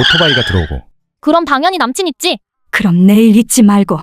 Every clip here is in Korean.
오토바이가 들어오고 그럼 당연히 남친 있지. 그럼 내일 잊지 말고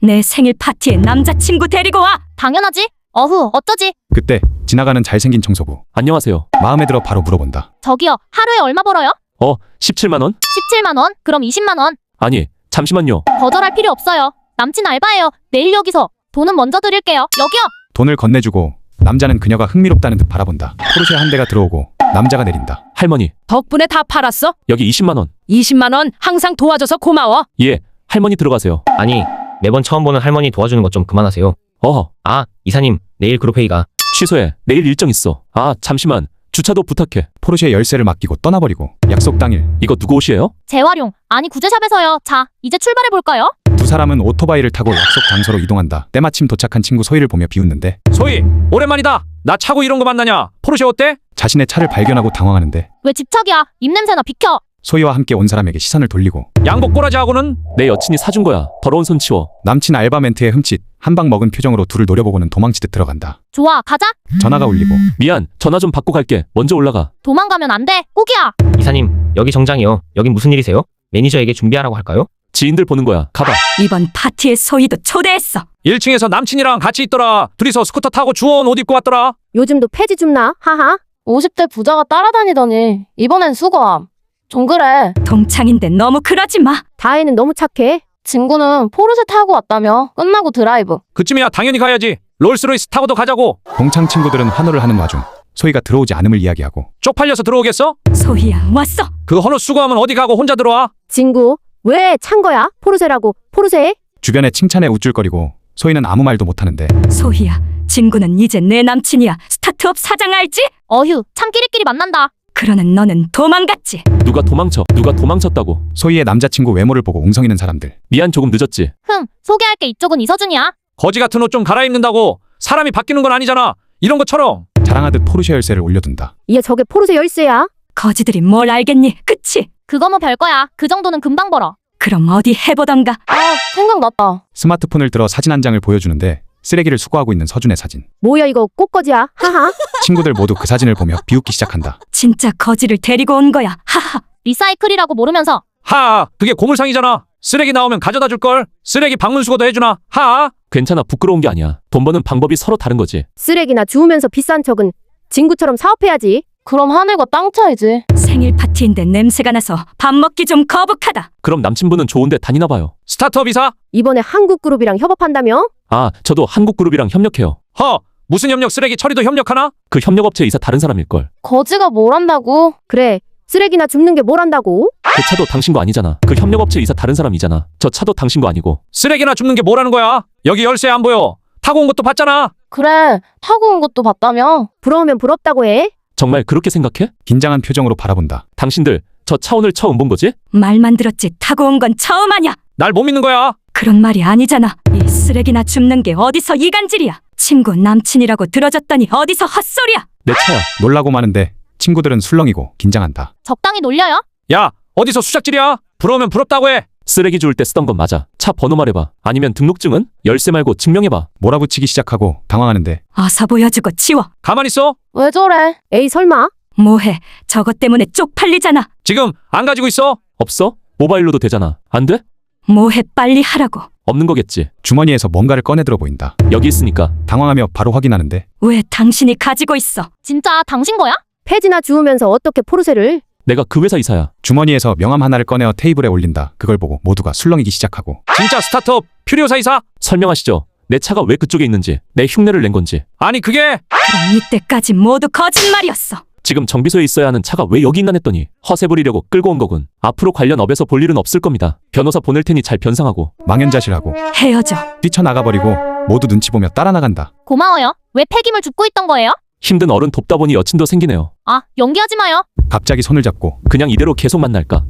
내 생일 파티에 남자친구 데리고 와. 당연하지. 어후, 어쩌지? 그때 지나가는 잘생긴 청소부 안녕하세요. 마음에 들어 바로 물어본다. 저기요, 하루에 얼마 벌어요? 어, 17만 원? 17만 원? 그럼 20만 원. 아니, 잠시만요. 거절할 필요 없어요. 남친 알바예요. 내일 여기서 돈은 먼저 드릴게요. 여기요. 돈을 건네주고 남자는 그녀가 흥미롭다는 듯 바라본다. 포르쉐 한 대가 들어오고 남자가 내린다. 할머니, 덕분에 다 팔았어? 여기 20만 원. 20만 원 항상 도와줘서 고마워. 예, 할머니 들어가세요. 아니, 매번 처음 보는 할머니 도와주는 것 좀 그만하세요. 어허, 아, 이사님, 내일 그룹회의가. 취소해. 내일 일정 있어. 아, 잠시만. 주차도 부탁해. 포르쉐 열쇠를 맡기고 떠나버리고 약속 당일 이거 누구 옷이에요? 재활용. 아니, 구제샵에서요. 자, 이제 출발해 볼까요? 두 사람은 오토바이를 타고 약속 장소로 이동한다. 때마침 도착한 친구 소희를 보며 비웃는데 소희 오랜만이다 나 차고 이런 거 만나냐 포르쉐 어때? 자신의 차를 발견하고 당황하는데 왜 집착이야? 입냄새나 비켜. 소희와 함께 온 사람에게 시선을 돌리고 양복 꼬라지하고는 내 여친이 사준 거야. 더러운 손 치워. 남친 알바 멘트에 흠칫 한 방 먹은 표정으로 둘을 노려보고는 도망치듯 들어간다. 좋아, 가자. 전화가 울리고 미안, 전화 좀 받고 갈게. 먼저 올라가. 도망가면 안 돼. 꼭이야. 이사님, 여기 정장이요. 여긴 무슨 일이세요? 매니저에게 준비하라고 할까요? 지인들 보는 거야. 가봐. 이번 파티에 소희도 초대했어. 1층에서 남친이랑 같이 있더라 둘이서 스쿠터 타고 주워온 옷 입고 왔더라 요즘도 폐지 줍나? 하하. 50대 부자가 따라다니더니 이번엔 수거함. 좀 그래. 동창인데 너무 그러지 마. 다혜는 너무 착해. 친구는 포르쉐 타고 왔다며. 끝나고 드라이브. 그쯤이야 당연히 가야지 롤스로이스 타고도 가자고 동창 친구들은 환호를 하는 와중 소희가 들어오지 않음을 이야기하고 쪽팔려서 들어오겠어? 소희야 왔어. 그 헌옷 수거하면 어디 가고 혼자 들어와 친구, 왜 찬 거야? 포르쉐라고. 포르쉐? 주변에 칭찬에 우쭐거리고 소희는 아무 말도 못하는데 소희야, 친구는 이제 내 남친이야. 스타트업 사장 알지? 어휴, 참 끼리끼리 만난다. 그러는 너는 도망갔지. 누가 도망쳐. 누가 도망쳤다고. 소희의 남자친구 외모를 보고 웅성이는 사람들 미안, 조금 늦었지. 흠, 소개할 게 이쪽은 이서준이야. 거지 같은 옷 좀 갈아입는다고 사람이 바뀌는 건 아니잖아 이런 것처럼 자랑하듯 포르쉐 열쇠를 올려둔다. 얘 저게 포르쉐 열쇠야? 거지들이 뭘 알겠니? 그치? 그거 뭐 별거야. 그 정도는 금방 벌어. 그럼 어디 해보던가. 아, 생각났다. 스마트폰을 들어 사진 한 장을 보여주는데 쓰레기를 수거하고 있는 서준의 사진. 뭐야 이거 꽃거지야? 하하. 친구들 모두 그 사진을 보며 비웃기 시작한다. 진짜 거지를 데리고 온 거야. 하하. 리사이클이라고 모르면서 하 그게 고물상이잖아 쓰레기 나오면 가져다 줄걸 쓰레기 방문 수거도 해주나 하 괜찮아, 부끄러운 게 아니야. 돈 버는 방법이 서로 다른 거지. 쓰레기나 주우면서 비싼 척은 친구처럼 사업해야지. 그럼 하늘과 땅 차이지. 생일 파티인데 냄새가 나서 밥 먹기 좀 거북하다. 그럼 남친분은 좋은데 다니나 봐요. 스타트업 이사 이번에 한국 그룹이랑 협업한다며? 아, 저도 한국 그룹이랑 협력해요. 허 무슨 협력 쓰레기 처리도 협력하나? 그 협력업체 이사 다른 사람일걸. 거지가 뭘 한다고? 그래. 쓰레기나 줍는 게 뭘 한다고? 그 차도 당신 거 아니잖아. 그 협력업체 이사 다른 사람이잖아. 저 차도 당신 거 아니고. 쓰레기나 줍는 게 뭐라는 거야? 여기 열쇠 안 보여. 타고 온 것도 봤잖아. 그래. 타고 온 것도 봤다며? 부러우면 부럽다고 해. 정말 그렇게 생각해? 긴장한 표정으로 바라본다. 당신들 저 차 오늘 처음 본 거지? 말만 들었지 타고 온 건 처음 아냐. 날 못 믿는 거야. 그런 말이 아니잖아. 이 쓰레기나 줍는 게 어디서 이간질이야. 친구 남친이라고 들어줬더니 어디서 헛소리야. 내 차야. 놀라고 마는데 친구들은 술렁이고 긴장한다. 적당히 놀려요. 야 어디서 수작질이야? 부러우면 부럽다고 해. 쓰레기 주울 때 쓰던 건 맞아. 차 번호 말해봐. 아니면 등록증은? 열쇠 말고 증명해봐. 몰아붙이기 시작하고 당황하는데 어서 보여주고 치워. 가만 있어. 왜 저래? 에이 설마? 뭐해? 저것 때문에 쪽팔리잖아. 지금 안 가지고 있어. 없어? 모바일로도 되잖아. 안 돼? 뭐해 빨리 하라고. 없는 거겠지. 주머니에서 뭔가를 꺼내 들어 보인다. 여기 있으니까. 당황하며 바로 확인하는데 왜 당신이 가지고 있어? 진짜 당신 거야? 폐지나 주우면서 어떻게 포르쉐를? 내가 그 회사 이사야. 주머니에서 명함 하나를 꺼내어 테이블에 올린다. 그걸 보고 모두가 술렁이기 시작하고 진짜 스타트업 퓨리오사 이사? 설명하시죠. 내 차가 왜 그쪽에 있는지, 내 흉내를 낸 건지. 아니 그게 그럼 이때까지 모두 거짓말이었어. 지금 정비소에 있어야 하는 차가 왜 여기 있나 했더니 허세 부리려고 끌고 온 거군. 앞으로 관련 업에서 볼 일은 없을 겁니다. 변호사 보낼 테니 잘 변상하고. 망연자실하고 헤어져. 뛰쳐나가버리고 모두 눈치 보며 따라 나간다. 고마워요. 왜 폐기물 줍고 있던 거예요? 힘든 어른 돕다 보니 여친도 생기네요. 아, 연기하지 마요. 갑자기 손을 잡고 그냥 이대로 계속 만날까?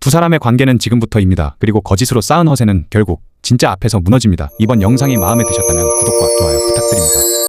두 사람의 관계는 지금부터입니다. 그리고 거짓으로 쌓은 허세는 결국 진짜 앞에서 무너집니다. 이번 영상이 마음에 드셨다면 구독과 좋아요 부탁드립니다.